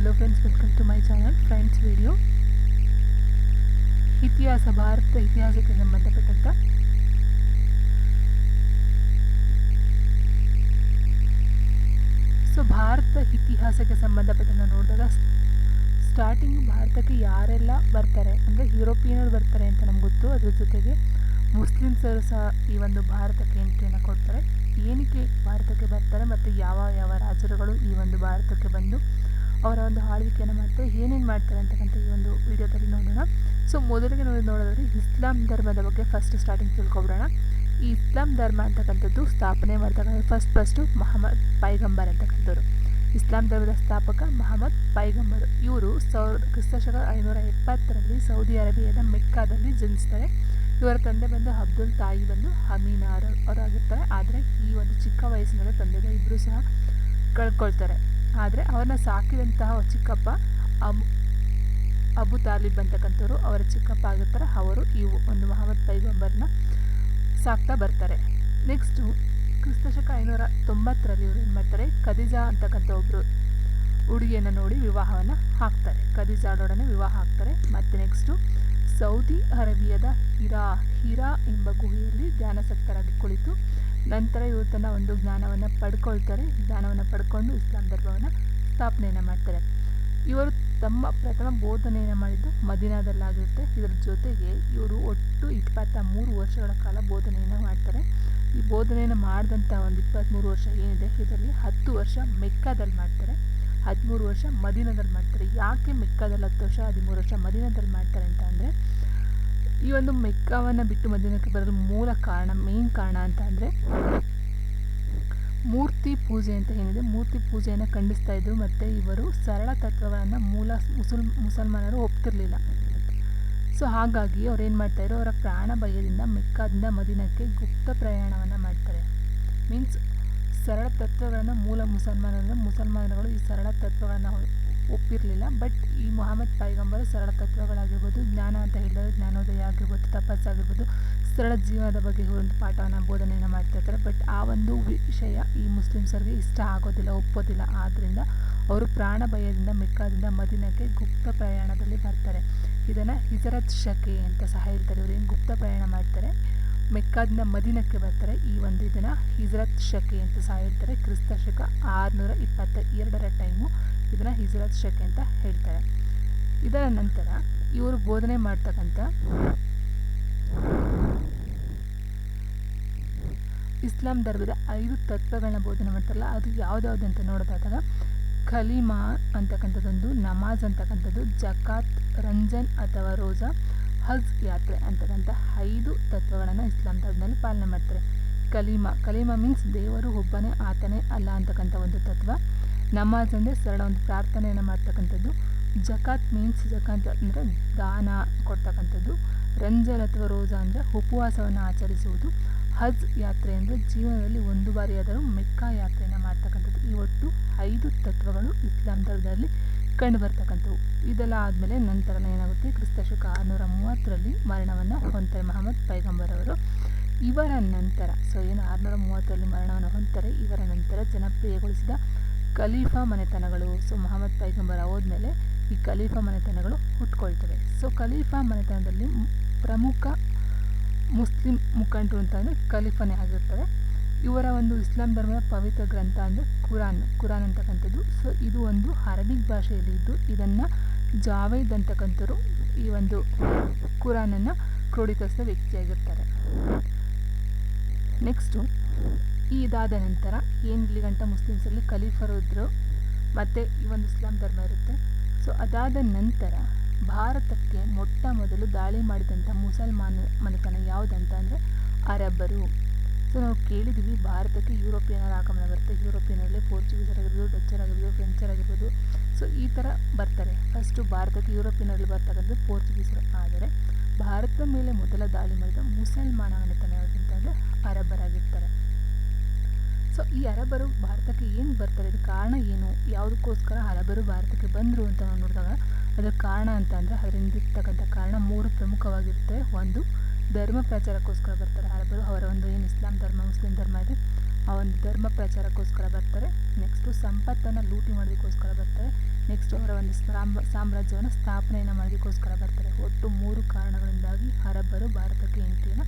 Hello friends welcome to my channel friends video ಇತಿಹಾಸ ಭಾರತದ ಇತಿಹಾಸಕ್ಕೆ ಸಂಬಂಧಪಟ್ಟಂಥ ಸೊ ಭಾರತ ಇತಿಹಾಸಕ್ಕೆ ಸಂಬಂಧಪಟ್ಟಂತ ನೋಡಿದಾಗ ಸ್ಟಾರ್ಟಿಂಗ್ ಭಾರತಕ್ಕೆ ಯಾರೆಲ್ಲ ಬರ್ತಾರೆ, ಅಂದರೆ ಯುರೋಪಿಯನರು ಬರ್ತಾರೆ ಅಂತ ನಮ್ಗೆ ಗೊತ್ತು. ಅದ್ರ ಜೊತೆಗೆ ಮುಸ್ಲಿಮ್ಸರು ಸಹ ಈ ಒಂದು ಭಾರತಕ್ಕೆ ಎಂಟ್ರಿಯನ್ನು ಕೊಡ್ತಾರೆ. ಏನಕ್ಕೆ ಭಾರತಕ್ಕೆ ಬರ್ತಾರೆ, ಮತ್ತು ಯಾವ ಯಾವ ರಾಜರುಗಳು ಈ ಒಂದು ಭಾರತಕ್ಕೆ ಬಂದು ಅವರ ಒಂದು ಆಳ್ವಿಕೆಯನ್ನು ಮಾಡ್ತಾರೆ, ಏನೇನು ಮಾಡ್ತಾರೆ ಅಂತಕ್ಕಂಥ ಈ ಒಂದು ವಿಡಿಯೋದಲ್ಲಿ ನೋಡೋಣ. ಸೊ ಮೊದಲಿಗೆ ನಾವು ನೋಡೋದಾದ್ರೆ, ಇಸ್ಲಾಂ ಧರ್ಮದ ಬಗ್ಗೆ ಫಸ್ಟ್ ಸ್ಟಾರ್ಟಿಂಗ್ ತಿಳ್ಕೊಬಿಡೋಣ. ಈ ಇಸ್ಲಾಂ ಧರ್ಮ ಅಂತಕ್ಕಂಥದ್ದು ಸ್ಥಾಪನೆ ಮಾಡ್ತಕ್ಕಂಥ ಫಸ್ಟ್ ಫಸ್ಟು ಮಹಮ್ಮದ್ ಪೈಗಂಬರ್ ಅಂತಕ್ಕಂಥವ್ರು. ಇಸ್ಲಾಂ ಧರ್ಮದ ಸ್ಥಾಪಕ ಮಹಮ್ಮದ್ ಪೈಗಂಬರ್. ಇವರು ಸಾವಿರದ, ಕ್ರಿಸ್ತಶಕ ಐನೂರ ಎಪ್ಪತ್ತರಲ್ಲಿ ಸೌದಿ ಅರೇಬಿಯಾದ ಮೆಕ್ಕಾದಲ್ಲಿ ಜನಿಸ್ತಾರೆ. ಇವರ ತಂದೆ ಬಂದು ಅಬ್ದುಲ್ ತಾಯಿ ಬಂದು ಹಮೀನಾರ್ ಅವರಾಗಿರ್ತಾರೆ. ಆದರೆ ಈ ಒಂದು ಚಿಕ್ಕ ವಯಸ್ಸಿನಲ್ಲಿ ತಂದೆಗ ಇಬ್ಬರು ಸಹ ಕಳ್ಕೊಳ್ತಾರೆ. ಆದರೆ ಅವ್ರನ್ನ ಸಾಕಿದಂತಹ ಚಿಕ್ಕಪ್ಪ ಅಬ್, ಅಬು ತಾಲಿಬ್ ಅಂತಕ್ಕಂಥವ್ರು ಅವರ ಚಿಕ್ಕಪ್ಪ ಆಗಿರ್ತಾರೆ ಅವರು ಈ ಒಂದು ಮಹಮ್ಮದ್ ಪೈಗಂಬರ್ನ ಸಾಕ್ತಾ ಬರ್ತಾರೆ. ನೆಕ್ಸ್ಟು ಕ್ರಿಸ್ತಶಕ ಐನೂರ ತೊಂಬತ್ತರಲ್ಲಿ ಇವರು ಏನು ಮಾಡ್ತಾರೆ? ಖದೀಜಾ ಅಂತಕ್ಕಂಥ ಒಬ್ಬರು ಹುಡುಗಿಯನ್ನು ನೋಡಿ ವಿವಾಹವನ್ನು ಹಾಕ್ತಾರೆ. ಖದಿಜಾಡೊಡನೆ ವಿವಾಹ ಹಾಕ್ತಾರೆ. ಮತ್ತು ನೆಕ್ಸ್ಟು ಸೌದಿ ಅರೇಬಿಯಾದ ಹಿರಾ ಹಿರಾ ಎಂಬ ಗುಹೆಯಲ್ಲಿ ಧ್ಯಾನಸಕ್ತರಾಗಿ ಕುಳಿತು ನಂತರ ಇವರು ತನ್ನ ಒಂದು ಜ್ಞಾನವನ್ನು ಪಡ್ಕೊಳ್ತಾರೆ. ಜ್ಞಾನವನ್ನು ಪಡ್ಕೊಂಡು ಇಸ್ಲಾಂ ಧರ್ಮವನ್ನು ಸ್ಥಾಪನೆಯನ್ನು ಮಾಡ್ತಾರೆ. ಇವರು ತಮ್ಮ ಪ್ರಥಮ ಬೋಧನೆಯನ್ನು ಮಾಡಿದ್ದು ಮದೀನಾದಲ್ಲಾಗಿರುತ್ತೆ. ಇದರ ಜೊತೆಗೆ ಇವರು ಒಟ್ಟು ಇಪ್ಪತ್ತ ಮೂರು ವರ್ಷಗಳ ಕಾಲ ಬೋಧನೆಯನ್ನು ಮಾಡ್ತಾರೆ. ಈ ಬೋಧನೆಯನ್ನು ಮಾಡಿದಂಥ ಒಂದು ಇಪ್ಪತ್ತ್ಮೂರು ವರ್ಷ ಏನಿದೆ? ಇದರಲ್ಲಿ ಹತ್ತು ವರ್ಷ ಮೆಕ್ಕದಲ್ಲಿ ಮಾಡ್ತಾರೆ. ಹದಿಮೂರು ವರ್ಷ ಮದಿನದಲ್ಲಿ ಮಾಡ್ತಾರೆ. ಯಾಕೆ ಮೆಕ್ಕಾದಲ್ಲಿ ಹತ್ತು ವರ್ಷ, ಹದಿಮೂರು ವರ್ಷ ಮದೀನದಲ್ಲಿ ಮಾಡ್ತಾರೆ ಅಂತ ಅಂದರೆ ಈ ಒಂದು ಮೆಕ್ಕವನ್ನು ಬಿಟ್ಟು ಮಧ್ಯಾಹ್ನಕ್ಕೆ ಬರಲು ಮೂಲ ಕಾರಣ ಮೇನ್ ಕಾರಣ ಅಂತ ಅಂದರೆ ಮೂರ್ತಿ ಪೂಜೆ ಅಂತ ಏನಿದೆ. ಮೂರ್ತಿ ಪೂಜೆಯನ್ನು ಖಂಡಿಸ್ತಾ ಇದ್ದರು ಮತ್ತು ಇವರು ಸರಳ ತತ್ವಗಳನ್ನು ಮೂಲ ಮುಸಲ್, ಮುಸಲ್ಮಾನರು ಒಪ್ತಿರಲಿಲ್ಲ. ಸೊ ಹಾಗಾಗಿ ಅವ್ರು ಏನು ಮಾಡ್ತಾಯಿದ್ರು ಅವರ ಪ್ರಾಣ ಭಯದಿಂದ ಮೆಕ್ಕಾದಿಂದ ಮದಿನಕ್ಕೆ ಗುಪ್ತ ಪ್ರಯಾಣವನ್ನು ಮಾಡ್ತಾರೆ. ಮೀನ್ಸ್ ಸರಳ ತತ್ವಗಳನ್ನು ಮೂಲ ಮುಸಲ್ಮಾನರು, ಮುಸಲ್ಮಾನರುಗಳು ಈ ಸರಳ ತತ್ವಗಳನ್ನು ಒಪ್ಪಿರಲಿಲ್ಲ. ಬಟ್ ಈ ಮೊಹಮ್ಮದ್ ಪೈಗಂಬರು ಸರಳ ತತ್ವಗಳಾಗಿರ್ಬೋದು, ಜ್ಞಾನ ಅಂತ ಹೇಳಿದ್ರೆ ಜ್ಞಾನೋದಯ ಆಗಿರ್ಬೋದು ತಪಸ್ಸಾಗಿರ್ಬೋದು ಸರಳ ಜೀವನದ ಬಗ್ಗೆ ಒಂದು ಪಾಠವನ್ನು, ಬೋಧನೆಯನ್ನು ಮಾಡ್ತಿರ್ತಾರೆ ಬಟ್ ಆ ಒಂದು ವಿಷಯ ಈ ಮುಸ್ಲಿಮ್ಸರಿಗೆ ಇಷ್ಟ ಆಗೋದಿಲ್ಲ, ಒಪ್ಪೋದಿಲ್ಲ. ಆದ್ದರಿಂದ ಅವರು ಪ್ರಾಣ ಭಯದಿಂದ, ಮೆಕ್ಕಾದಿಂದ ಮದಿನಕ್ಕೆ ಗುಪ್ತ ಪ್ರಯಾಣದಲ್ಲಿ ಬರ್ತಾರೆ. ಇದನ್ನು ಹಿಜರತ್ ಶಕೆ ಅಂತ ಸಹ ಹೇಳ್ತಾರೆ. ಇವರು ಗುಪ್ತ ಪ್ರಯಾಣ ಮಾಡ್ತಾರೆ? ಮೆಕ್ಕಾದಿಂದ ಮದೀನಕ್ಕೆ ಬರ್ತಾರೆ. ಈ ಒಂದು ದಿನ ಹಿಜ್ರತ್ ಶಕೆ ಅಂತ ಸಹ ಹೇಳ್ತಾರೆ ಕ್ರಿಸ್ತ ಶಕ ಆರುನೂರ ಇಪ್ಪತ್ತ ಎರಡರ ಟೈಮು ಇದನ್ನು ಹಿಜರತ್ ಶಕೆ ಅಂತ ಹೇಳ್ತಾರೆ. ಇದರ ನಂತರ ಇವರು ಬೋಧನೆ ಮಾಡ್ತಕ್ಕಂಥ ಇಸ್ಲಾಂ ಧರ್ಮದ ಐದು ತತ್ವಗಳನ್ನ ಬೋಧನೆ ಮಾಡ್ತಾರಲ್ಲ, ಅದು ಯಾವುದ್ಯಾವುದು ಅಂತ ನೋಡೋದಾದಾಗ ಖಲೀಮಾ ಅಂತಕ್ಕಂಥದ್ದೊಂದು, ನಮಾಜ್ ಅಂತಕ್ಕಂಥದ್ದು, ಜಕಾತ್, ರಂಜನ್ ಅಥವಾ ರೋಜಾ ಹಜ್ ಯಾತ್ರೆ ಅಂತಕ್ಕಂಥ ಐದು ತತ್ವಗಳನ್ನು ಇಸ್ಲಾಂ ಧರ್ಮದಲ್ಲಿ ಪಾಲನೆ ಮಾಡ್ತಾರೆ. ಕಲೀಮಾ ಕಲೀಮಾ ಮೀನ್ಸ್ ದೇವರು ಒಬ್ಬನೇ, ಆತನೇ ಅಲ್ಲ ಅಂತಕ್ಕಂಥ ಒಂದು ತತ್ವ. ನಮಾಜ್ ಅಂದರೆ ಸರಳ ಒಂದು ಪ್ರಾರ್ಥನೆಯನ್ನು ಮಾಡ್ತಕ್ಕಂಥದ್ದು. ಜಕಾತ್ ಮೀನ್ಸ್ ಜಕಾತ್ ಅಂದರೆ ದಾನ ಕೊಡ್ತಕ್ಕಂಥದ್ದು. ರಂಜರ್ ಅಥವಾ ರೋಜಾ ಅಂದರೆ ಉಪವಾಸವನ್ನು ಆಚರಿಸುವುದು. ಹಜ್ ಯಾತ್ರೆ ಅಂದರೆ ಜೀವನದಲ್ಲಿ ಒಂದು ಬಾರಿಯಾದರೂ ಮೆಕ್ಕಾ ಯಾತ್ರೆಯನ್ನು ಮಾಡ್ತಕ್ಕಂಥದ್ದು. ಈ ಒಟ್ಟು ಐದು ತತ್ವಗಳು ಇಸ್ಲಾಂ ಧರ್ಮದಲ್ಲಿ ಕಂಡು ಬರ್ತಕ್ಕಂಥವು ಇದೆಲ್ಲ ಆದಮೇಲೆ ನಂತರ ಏನಾಗುತ್ತೆ? ಕ್ರಿಸ್ತ ಶುಕ ಆರುನೂರ ಮೂವತ್ತರಲ್ಲಿ ಮರಣವನ್ನು ಹೊಂತಾರೆ ಮಹಮ್ಮದ್ ಪೈಗಂಬರ್ ಅವರು. ಇವರ ನಂತರ ಸೊ ಏನು ಆರುನೂರ ಮೂವತ್ತರಲ್ಲಿ ಮರಣವನ್ನು ಹೊಂತಾರೆ ಇವರ ನಂತರ ಜನಪ್ರಿಯಗೊಳಿಸಿದ ಖಲೀಫಾ ಮನೆತನಗಳು. ಸೊ ಮಹಮ್ಮದ್ ಪೈಗಂಬರ್ ಹೋದ್ಮೇಲೆ ಈ ಖಲೀಫಾ ಮನೆತನಗಳು ಹುಟ್ಕೊಳ್ತವೆ. ಸೊ ಖಲೀಫಾ ಮನೆತನದಲ್ಲಿ ಪ್ರಮುಖ ಮುಸ್ಲಿಂ ಮುಖಂಡರು ಅಂತ ಅಂದರೆ ಖಲೀಫನೇ ಆಗಿರ್ತಾರೆ. ಇವರ ಒಂದು ಇಸ್ಲಾಂ ಧರ್ಮದ ಪವಿತ್ರ ಗ್ರಂಥ ಅಂದರೆ ಕುರಾನ್ ಕುರಾನ್ ಅಂತಕ್ಕಂಥದ್ದು. ಸೊ ಇದು ಒಂದು ಅರಬಿಕ್ ಭಾಷೆಯಲ್ಲಿ ಇದ್ದು, ಇದನ್ನು ಜಾವೇದ್ ಅಂತಕ್ಕಂಥವ್ರು ಈ ಒಂದು ಕುರಾನನ್ನು ಕ್ರೋಢೀಕರಿಸಿದ ವ್ಯಕ್ತಿಯಾಗಿರ್ತಾರೆ. ನೆಕ್ಸ್ಟು ಈ ಇದಾದ ನಂತರ ಏನು ಇಲ್ಲಿ ಗಂಟ ಮುಸ್ಲಿಮ್ಸಲ್ಲಿ ಖಲೀಫರು ಇದ್ದರು ಮತ್ತು ಈ ಒಂದು ಇಸ್ಲಾಂ ಧರ್ಮ ಇರುತ್ತೆ. ಸೊ ಅದಾದ ನಂತರ ಭಾರತಕ್ಕೆ ಮೊಟ್ಟ ಮೊದಲು ದಾಳಿ ಮಾಡಿದಂಥ ಮುಸಲ್ಮಾನ ಮನೆತನ ಯಾವುದಂತ ಅಂದರೆ ಅರಬ್ಬರು. ಸೊ ನಾವು ಕೇಳಿದ್ದೀವಿ ಭಾರತಕ್ಕೆ ಯುರೋಪಿಯನರ ಆಗಮನ ಬರುತ್ತೆ. ಯುರೋಪಿಯನರಲ್ಲಿ ಪೋರ್ಚುಗೀಸರಾಗಿರ್ಬೋದು ಡಚ್ಚರಾಗಿರ್ಬೋದು ಫ್ರೆಂಚರಾಗಿರ್ಬೋದು ಸೊ ಈ ಥರ ಬರ್ತಾರೆ. ಫಸ್ಟು ಭಾರತಕ್ಕೆ ಯುರೋಪಿಯನರಲ್ಲಿ ಬರ್ತಕ್ಕಂಥದ್ದು ಪೋರ್ಚುಗೀಸರು ಆದರೆ ಭಾರತದ ಮೇಲೆ ಮೊದಲ ದಾಳಿ ಮಾಡಿದ ಮುಸಲ್ಮಾನ ಮನೆತನ ಯಾವುದಂತಂದರೆ ಅರಬ್ಬರಾಗಿರ್ತಾರೆ. ಸೊ ಈ ಅರಬ್ಬರು ಭಾರತಕ್ಕೆ ಏನು ಬರ್ತಾರೆ? ಕಾರಣ ಏನು? ಯಾವುದಕ್ಕೋಸ್ಕರ ಅರಬ್ಬರು ಭಾರತಕ್ಕೆ ಬಂದರು ಅಂತ ನಾವು ನೋಡಿದಾಗ ಅದರ ಕಾರಣ ಅಂತ ಅಂದರೆ ಅದರಿಂದ ಇರ್ತಕ್ಕಂಥ ಕಾರಣ ಮೂರು ಪ್ರಮುಖವಾಗಿರುತ್ತೆ. ಒಂದು, ಧರ್ಮ ಪ್ರಚಾರಕ್ಕೋಸ್ಕರ ಬರ್ತಾರೆ ಅರಬ್ಬರು ಅವರ ಒಂದು ಏನು ಇಸ್ಲಾಂ ಧರ್ಮ, ಮುಸ್ಲಿಂ ಧರ್ಮ ಇದೆ, ಆ ಒಂದು ಧರ್ಮ ಪ್ರಚಾರಕ್ಕೋಸ್ಕರ ಬರ್ತಾರೆ. ನೆಕ್ಸ್ಟು ಸಂಪತ್ತನ್ನು ಲೂಟಿ ಮಾಡೋದಕ್ಕೋಸ್ಕರ ಬರ್ತಾರೆ. ನೆಕ್ಸ್ಟ್ ಅವರ ಒಂದು ಸಾಮ್ರ ಸಾಮ್ರಾಜ್ಯವನ್ನು ಸ್ಥಾಪನೆಯನ್ನು ಮಾಡೋದಕ್ಕೋಸ್ಕರ ಬರ್ತಾರೆ. ಒಟ್ಟು ಮೂರು ಕಾರಣಗಳಿಂದಾಗಿ ಅರಬ್ಬರು ಭಾರತಕ್ಕೆ ಎಂಟ್ರಿಯನ್ನು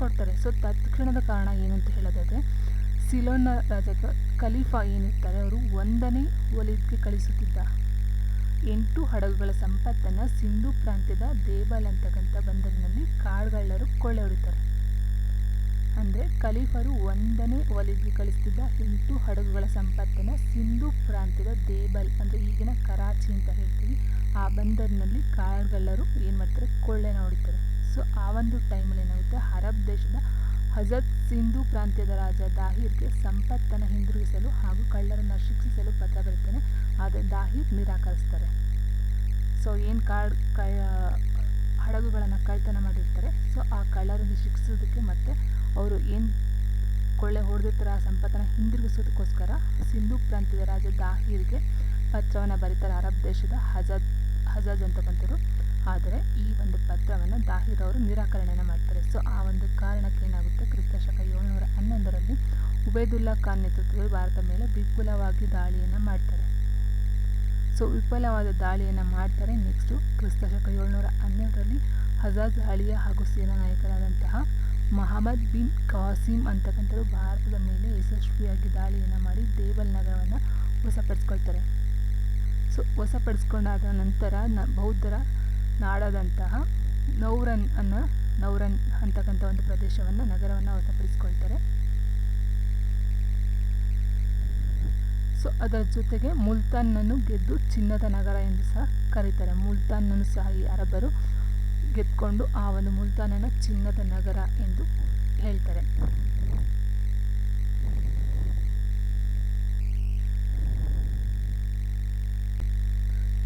ಕೊಡ್ತಾರೆ. ಸೊ ತತ್ಕ್ಷಣದ ಕಾರಣ ಏನು ಅಂತ ಹೇಳೋದಾದರೆ ಸಿಲೋನ್ನ ರಾಜ ಖಲೀಫಾ ಏನಿರ್ತಾರೆ, ಅವರು ಒಂದನೇ ಒಲಿಗೆ ಕಳಿಸುತ್ತಿದ್ದ ಎಂಟು ಹಡಗುಗಳ ಸಂಪತ್ತನ್ನು ಸಿಂಧೂ ಪ್ರಾಂತ್ಯದ ದೇಬಲ್ ಅಂತಕ್ಕಂಥ ಬಂದರಿನಲ್ಲಿ ಕಾಡ್ಗಳ್ಳರು ಕೊಳ್ಳೆ ಹೊಡಿತಾರೆ ಅಂದರೆ ಖಲೀಫರು ಒಂದನೇ ಒಲಿಗೆ ಕಳಿಸ್ತಿದ್ದ ಎಂಟು ಹಡಗುಗಳ ಸಂಪತ್ತನ್ನು ಸಿಂಧೂ ಪ್ರಾಂತ್ಯದ ದೇಬಲ್ ಅಂದರೆ ಈಗಿನ ಕರಾಚಿ ಅಂತ ಹೇಳ್ತೀವಿ. ಆ ಬಂದರಿನಲ್ಲಿ ಕಾಡ್ಗಳ್ಳರು ಏನು ಮಾಡ್ತಾರೆ? ಕೊಳ್ಳೆನ ಹೊಡಿತಾರೆ. ಸೊ ಆ ಒಂದು ಟೈಮಲ್ಲಿ ಏನಾಗುತ್ತೆ? ಅರಬ್ ದೇಶದ ಹಜರತ್ ಸಿಂಧು ಪ್ರಾಂತ್ಯದ ರಾಜ ದಾಹಿರ್ಗೆ ಸಂಪತ್ತನ್ನು ಹಿಂದಿರುಗಿಸಲು ಹಾಗೂ ಕಳ್ಳರನ್ನು ಶಿಕ್ಷಿಸಲು ಪತ್ರ ಬರುತ್ತಾನೆ ಆದರೆ ದಾಹಿರ್ ನಿರಾಕರಿಸ್ತಾರೆ ಸೊ ಏನು ಕಾಡ್ ಕ ಹಡಗುಗಳನ್ನು ಕಳ್ತನ ಮಾಡಿರ್ತಾರೆ. ಸೊ ಆ ಕಳ್ಳರನ್ನು ಶಿಕ್ಷಿಸೋದಕ್ಕೆ ಮತ್ತು ಅವರು ಏನು ಕೊಳ್ಳೆ ಹೊಡೆದಿರ್ತಾರೆ ಆ ಸಂಪತ್ತನ್ನು ಹಿಂದಿರುಗಿಸೋದಕ್ಕೋಸ್ಕರ ಸಿಂಧು ಪ್ರಾಂತ್ಯದ ರಾಜ ದಾಹಿರ್ಗೆ ಪತ್ರವನ್ನು ಬರೀತಾರೆ. ಅರಬ್ ದೇಶದ ಹಜಾದ್ ಹಜಾಜ್ ಅಂತಕ್ಕಂಥವ್ರು ಆದರೆ ಈ ಒಂದು ಪತ್ರವನ್ನು ದಾಹಿರ್ ಅವರು ನಿರಾಕರಣೆಯನ್ನು ಮಾಡ್ತಾರೆ. ಸೊ, ಆ ಒಂದು ಕಾರಣಕ್ಕೆ ಏನಾಗುತ್ತೆ? ಕ್ರಿಸ್ತ ಶಕ ಏಳ್ನೂರ ಹನ್ನೊಂದರಲ್ಲಿ ಉಬೇದುಲ್ಲಾ ಖಾನ್ ನೇತೃತ್ವದಲ್ಲಿ ಭಾರತ ಮೇಲೆ ವಿಪುಲವಾಗಿ ದಾಳಿಯನ್ನು ಮಾಡ್ತಾರೆ. ಸೊ ವಿಫಲವಾದ ದಾಳಿಯನ್ನು ಮಾಡ್ತಾರೆ. ನೆಕ್ಸ್ಟು ಕ್ರಿಸ್ತ ಶಕ ಏಳ್ನೂರ ಹನ್ನೆರಡರಲ್ಲಿ ಹಜಾಜ್ ಅಳಿಯ ಹಾಗೂ ಸೇನಾ ನಾಯಕರಾದಂತಹ ಮಹಮ್ಮದ್ ಬಿನ್ ಕಾಸಿಮ್ ಅಂತಕ್ಕಂಥವ್ರು ಭಾರತದ ಮೇಲೆ ಯಶಸ್ವಿಯಾಗಿ ದಾಳಿಯನ್ನು ಮಾಡಿ ದೇವಲ್ ನಗರವನ್ನು ವಶಪಡಿಸ್ಕೊಳ್ತಾರೆ. ಸೊ, ವಶಪಡಿಸ್ಕೊಂಡಾದ ನಂತರ ನ, ಬೌದ್ಧರ ನಾಡಾದಂತಹ ನೌರನ್ ಅನ್ನು, ನೌರನ್ ಅಂತಕ್ಕಂಥ ಒಂದು ಪ್ರದೇಶವನ್ನು, ನಗರವನ್ನು ವಶಪಡಿಸ್ಕೊಳ್ತಾರೆ ಸೊ ಅದರ ಜೊತೆಗೆ ಮುಲ್ತಾನನ್ನು ಗೆದ್ದು ಚಿನ್ನದ ನಗರ ಎಂದು ಸಹ ಕರೀತಾರೆ. ಮುಲ್ತಾನನ್ನು ಸಹ ಈ ಅರಬರು ಗೆದ್ಕೊಂಡು ಆ ಒಂದು ಮುಲ್ತಾನನ್ನು ಚಿನ್ನದ ನಗರ ಎಂದು ಹೇಳ್ತಾರೆ.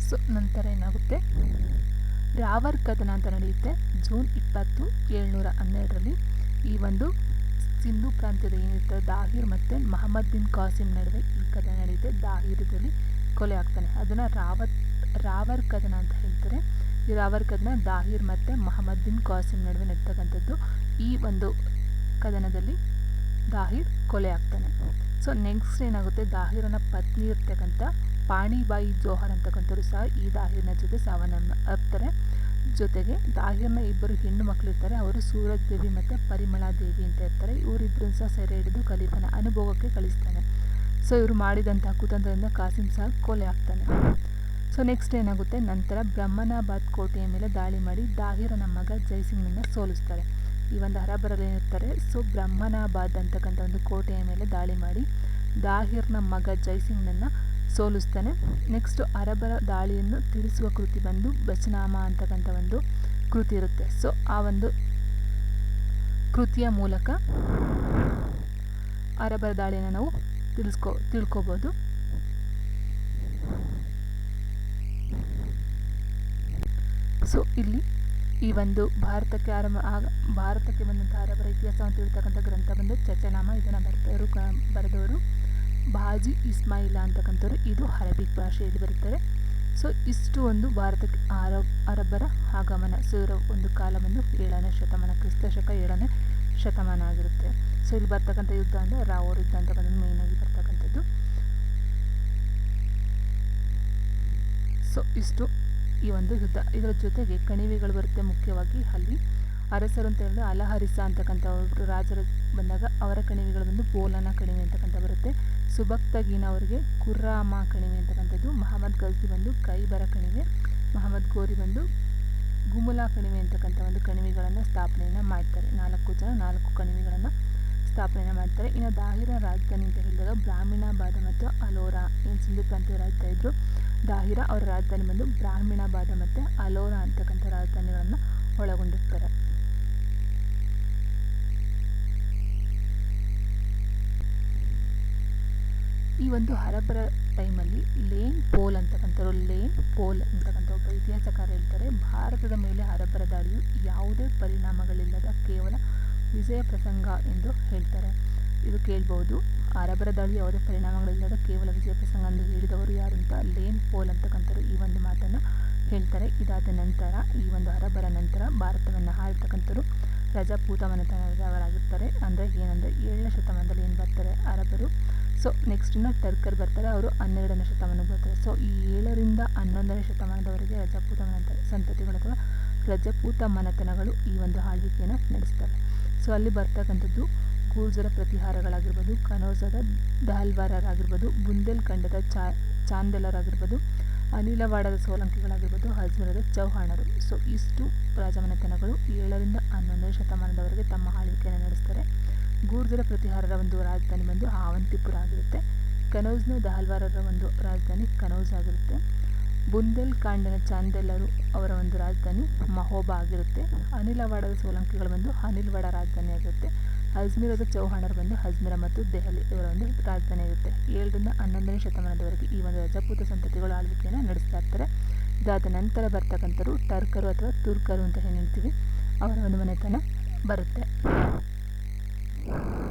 ಸೊ ನಂತರ ಏನಾಗುತ್ತೆ? ರಾವರ್ ಕದನ ಅಂತ ನಡೆಯುತ್ತೆ. ಜೂನ್ ಇಪ್ಪತ್ತು, ಏಳ್ನೂರ ಹನ್ನೆರಡರಲ್ಲಿ ಈ ಒಂದು ಸಿಂಧು ಪ್ರಾಂತ್ಯದ ಏನಿರ್ತದೆ ದಾಹಿರ್ ಮತ್ತು ಮಹಮ್ಮದ್ ಬಿನ್ ಕಾಸಿಮ್ ನಡುವೆ ಈ ಕದನ ನಡೆಯುತ್ತೆ. ದಾಹಿರದಲ್ಲಿ ಕೊಲೆ ಆಗ್ತಾನೆ. ಅದನ್ನು ರಾವತ್, ರಾವರ್ ಕದನ ಅಂತ ಹೇಳ್ತಾರೆ. ಈ ರಾವರ್ ಕದನ ದಾಹಿರ್ ಮತ್ತು ಮಹಮ್ಮದ್ ಬಿನ್ ಕಾಸಿಮ್ ನಡುವೆ ನಡೀತಕ್ಕಂಥದ್ದು. ಈ ಒಂದು ಕದನದಲ್ಲಿ ದಾಹಿರ್ ಕೊಲೆ ಆಗ್ತಾನೆ. ಸೊ, ನೆಕ್ಸ್ಟ್ ಏನಾಗುತ್ತೆ? ದಾಹಿರನ ಪತ್ನಿ ಇರ್ತಕ್ಕಂಥ ಪಾಣಿಬಾಯಿ ಜೋಹರ್ ಅಂತಕ್ಕಂಥವ್ರು ಸಹ ಈ ದಾಹಿರ್ನ ಜೊತೆ ಸಾವನ್ನ ಅಪ್ತಾರೆ. ಜೊತೆಗೆ ದಾಹಿರ್ನ ಇಬ್ಬರು ಹೆಣ್ಣು ಮಕ್ಕಳಿರ್ತಾರೆ ಅವರು ಸೂರಜ್ ದೇವಿ ಮತ್ತು ಪರಿಮಳಾ ದೇವಿ ಅಂತ ಇರ್ತಾರೆ. ಇವರಿಬ್ಬರು ಸಹ ಸೆರೆ ಹಿಡಿದು ಖಲೀಫನ ಅನುಭವಕ್ಕೆ ಕಳಿಸ್ತಾನೆ. ಸೊ, ಇವರು ಮಾಡಿದಂತಹ ಕುತಂತ್ರದಿಂದ ಕಾಸಿಮ್ ಸಹ ಕೊಲೆ ಆಗ್ತಾನೆ. ಸೊ, ನೆಕ್ಸ್ಟ್ ಏನಾಗುತ್ತೆ? ನಂತರ ಬ್ರಹ್ಮನಾಬಾದ್ ಕೋಟೆಯ ಮೇಲೆ ದಾಳಿ ಮಾಡಿ ದಾಹಿರನ ಮಗ ಜೈಸಿಂಗ್ನನ್ನು ಸೋಲಿಸ್ತಾರೆ. ಈ ಒಂದು ಹರಬರಲ್ಲಿ ಏನಿರ್ತಾರೆ ಸೊ, ಬ್ರಹ್ಮನಾಬಾದ್ ಅಂತಕ್ಕಂಥ ಒಂದು ಕೋಟೆಯ ಮೇಲೆ ದಾಳಿ ಮಾಡಿ ದಾಹಿರ್ನ ಮಗ ಜೈಸಿಂಗ್ನನ್ನು ಸೋಲಿಸ್ತಾನೆ ನೆಕ್ಸ್ಟು ಅರಬರ ದಾಳಿಯನ್ನು ತಿಳಿಸುವ ಕೃತಿ ಬಂದು ಬಚನಾಮ ಅಂತಕ್ಕಂಥ ಒಂದು ಕೃತಿ ಇರುತ್ತೆ. ಸೊ ಆ ಒಂದು ಕೃತಿಯ ಮೂಲಕ ಅರಬರ ದಾಳಿಯನ್ನು ನಾವು ತಿಳಿಸ್ಕೊ, ತಿಳ್ಕೊಬೋದು. ಸೊ ಇಲ್ಲಿ ಈ ಒಂದು ಭಾರತಕ್ಕೆ ಆರಂಭ ಆಗ, ಭಾರತಕ್ಕೆ ಬಂದಂಥ ಅರಬರ ಇತಿಹಾಸವನ್ನು ತಿಳಿತಕ್ಕಂಥ ಗ್ರಂಥ ಬಂದು ಚಚನಾಮ ಇದನ್ನು ಬರೆದವರು ಬರೆದವರು. ಬಾಜಿ ಇಸ್ಮಾಯಿಲ ಅಂತಕ್ಕಂಥವ್ರು ಇದು ಅರಬಿಕ್ ಭಾಷೆಯಲ್ಲಿ ಬರುತ್ತಾರೆ ಸೊ ಇಷ್ಟು ಒಂದು ಭಾರತಕ್ಕೆ ಅರಬ್ ಅರಬ್ಬರ ಆಗಮನ. ಸೂರ ಒಂದು ಕಾಲ ಬಂದು ಏಳನೇ ಶತಮಾನ, ಕ್ರಿಸ್ತ ಶಕ ಏಳನೇ ಶತಮಾನ ಆಗಿರುತ್ತೆ. ಸೊ ಇಲ್ಲಿ ಬರ್ತಕ್ಕಂಥ ಯುದ್ಧ ಅಂದರೆ ರಾವೋರ್ ಯುದ್ಧ ಅಂತಕ್ಕಂಥದ್ದು ಮೇಯ್ನಾಗಿ ಬರ್ತಕ್ಕಂಥದ್ದು. ಸೊ ಇಷ್ಟು ಈ ಒಂದು ಯುದ್ಧ. ಇದರ ಜೊತೆಗೆ ಕಣಿವೆಗಳು ಬರುತ್ತೆ ಮುಖ್ಯವಾಗಿ ಅಲ್ಲಿ. ಅರಸರು ಅಂತ ಹೇಳಿದ್ರೆ ಅಲಹರಿಸ ಅಂತಕ್ಕಂಥ ರಾಜರು ಬಂದಾಗ ಅವರ ಕಣಿವೆಗಳು ಬಂದು ಬೋಲನ ಕಣಿವೆ ಅಂತಕ್ಕಂಥ ಬರುತ್ತೆ. ಸುಬಕ್ತಗೀನ ಅವರಿಗೆ ಕುರ್ರಾಮ ಕಣಿವೆ ಅಂತಕ್ಕಂಥದ್ದು. ಮಹಮ್ಮದ್ ಗಜ್ನಿ ಬಂದು ಕೈಬರ ಕಣಿವೆ, ಮಹಮ್ಮದ್ ಗೋರಿ ಬಂದು ಗುಮುಲಾ ಕಣಿವೆ ಅಂತಕ್ಕಂಥ ಒಂದು ಕಣಿವೆಗಳನ್ನು ಸ್ಥಾಪನೆಯನ್ನು ಮಾಡ್ತಾರೆ. ನಾಲ್ಕು ಜನ, ನಾಲ್ಕು ಕಣಿವೆಗಳನ್ನು ಸ್ಥಾಪನೆಯನ್ನು ಮಾಡ್ತಾರೆ. ಇನ್ನು ದಾಹಿರ ರಾಜಧಾನಿ ಅಂತ ಹೇಳಿದಾಗ ಬ್ರಾಹ್ಮಣಾಬಾದ ಮತ್ತು ಅಲೋರಾ. ಏನು ಸಿಂಧು ಪ್ರಾಂತ್ಯ ರಾಜ್ಯ ಇದ್ದರು ದಾಹಿರ ಅವರ ರಾಜಧಾನಿ ಬಂದು ಬ್ರಾಹ್ಮಣಾಬಾದ ಮತ್ತು ಅಲೋರಾ ಅಂತಕ್ಕಂಥ ರಾಜಧಾನಿಗಳನ್ನು ಒಳಗೊಂಡಿರ್ತಾರೆ. ಈ ಒಂದು ಹರಬರ ಟೈಮಲ್ಲಿ ಲೇನ್ ಪೋಲ್ ಅಂತಕ್ಕಂಥವ್ರು, ಲೇನ್ ಪೋಲ್ ಅಂತಕ್ಕಂಥ ಒಬ್ಬ ಇತಿಹಾಸಕಾರ ಹೇಳ್ತಾರೆ, ಭಾರತದ ಮೇಲೆ ಹರಬರ ದಾಳಿಯು ಯಾವುದೇ ಪರಿಣಾಮಗಳಿಲ್ಲದ ಕೇವಲ ವಿಜಯ ಪ್ರಸಂಗ ಎಂದು ಹೇಳ್ತಾರೆ. ಇದು ಕೇಳ್ಬೋದು ಅರಬರ ದಾಳಿ ಯಾವುದೇ ಪರಿಣಾಮಗಳಿಲ್ಲದ ಕೇವಲ ವಿಜಯ ಪ್ರಸಂಗ ಎಂದು ಹೇಳಿದವರು ಯಾರು ಅಂತ ಲೇನ್ ಪೋಲ್ ಅಂತಕ್ಕಂಥವ್ರು ಈ ಒಂದು ಮಾತನ್ನು ಹೇಳ್ತಾರೆ. ಇದಾದ ನಂತರ, ಈ ಒಂದು ಅರಬರ ನಂತರ ಭಾರತವನ್ನು ಆಳ್ತಕ್ಕಂಥವ್ರು ರಜಪೂತ ಮನೆತನದವರಾಗಿರ್ತಾರೆ. ಅಂದರೆ ಏನಂದರೆ, ಏಳನೇ ಶತಮಾನದಲ್ಲಿ ಏನು ಬರ್ತಾರೆ ಅರಬರು ಸೊ ನೆಕ್ಸ್ಟ್ ಇನ್ನು ಟರ್ಕರ್ ಬರ್ತಾರೆ, ಅವರು ಹನ್ನೆರಡನೇ ಶತಮಾನಕ್ಕೆ ಬರ್ತಾರೆ. ಸೊ ಈ ಏಳರಿಂದ ಹನ್ನೊಂದನೇ ಶತಮಾನದವರೆಗೆ ರಜಪೂತ ಮನೆತನ ಸಂತತಿಗಳು ಅಥವಾ ರಜಪೂತ ಮನೆತನಗಳು ಈ ಒಂದು ಆಳ್ವಿಕೆಯನ್ನು ನಡೆಸ್ತಾರೆ. ಸೊ ಅಲ್ಲಿ ಬರ್ತಕ್ಕಂಥದ್ದು ಗೂರ್ಜರ ಪ್ರತಿಹಾರಗಳಾಗಿರ್ಬೋದು, ಕನೋಜದ ದಾಲ್ವಾರರಾಗಿರ್ಬೋದು ಬುಂದೇಲ್ಖಂಡದ ಚಾ, ಚಾಂದಲರಾಗಿರ್ಬೋದು, ಅನಿಲವಾಡದ ಸೋಲಂಕಿಗಳಾಗಿರ್ಬೋದು ಅಜ್ಮೀರದ ಚೌಹಾಣರು. ಸೊ ಇಷ್ಟು ರಾಜಮನೆತನಗಳು ಏಳರಿಂದ ಹನ್ನೊಂದನೇ ಶತಮಾನದವರೆಗೆ ತಮ್ಮ ಆಳ್ವಿಕೆಯನ್ನು ನಡೆಸ್ತಾರೆ. ಗೂರ್ಜರ ಪ್ರತಿಹಾರರ ಒಂದು ರಾಜಧಾನಿ ಬಂದು ಆವಂತಿಪುರ ಆಗಿರುತ್ತೆ. ಕನೌಜ್ನ ದಹಲ್ವಾರರ ಒಂದು ರಾಜಧಾನಿ ಕನೌಜ್ ಆಗಿರುತ್ತೆ. ಬುಂದೇಲ್ಖಂಡಿನ ಚಾಂದೆಲ್ಲರು ಅವರ ಒಂದು ರಾಜಧಾನಿ ಮಹೋಬಾ ಆಗಿರುತ್ತೆ. ಅನಿಲವಾಡದ ಸೋಲಂಕಿಗಳು ಬಂದು ಅನಿಲ್ವಾಡ ರಾಜಧಾನಿ ಆಗಿರುತ್ತೆ. ಅಜ್ಮೀರದ ಚೌಹಾಣರು ಬಂದು ಅಜ್ಮೀರ ಮತ್ತು ದೆಹಲಿ ಇವರ ಒಂದು ರಾಜಧಾನಿ ಆಗಿರುತ್ತೆ. ಏಳರಿಂದ ಹನ್ನೊಂದನೇ ಶತಮಾನದವರೆಗೆ ಈ ಒಂದು ರಜಪೂತ ಸಂತತಿಗಳು ಆಳ್ವಿಕೆಯನ್ನು ನಡೆಸ್ತಾ ಇರ್ತಾರೆ. ಇದಾದ ನಂತರ ಬರ್ತಕ್ಕಂಥರು ಟರ್ಕರು ಅಥವಾ ತುರ್ಕರು ಅಂತ ಹೇಳ್ತೀವಿ. ಅವರ ಒಂದು ಮನೆತನ ಬರುತ್ತೆ. Yeah.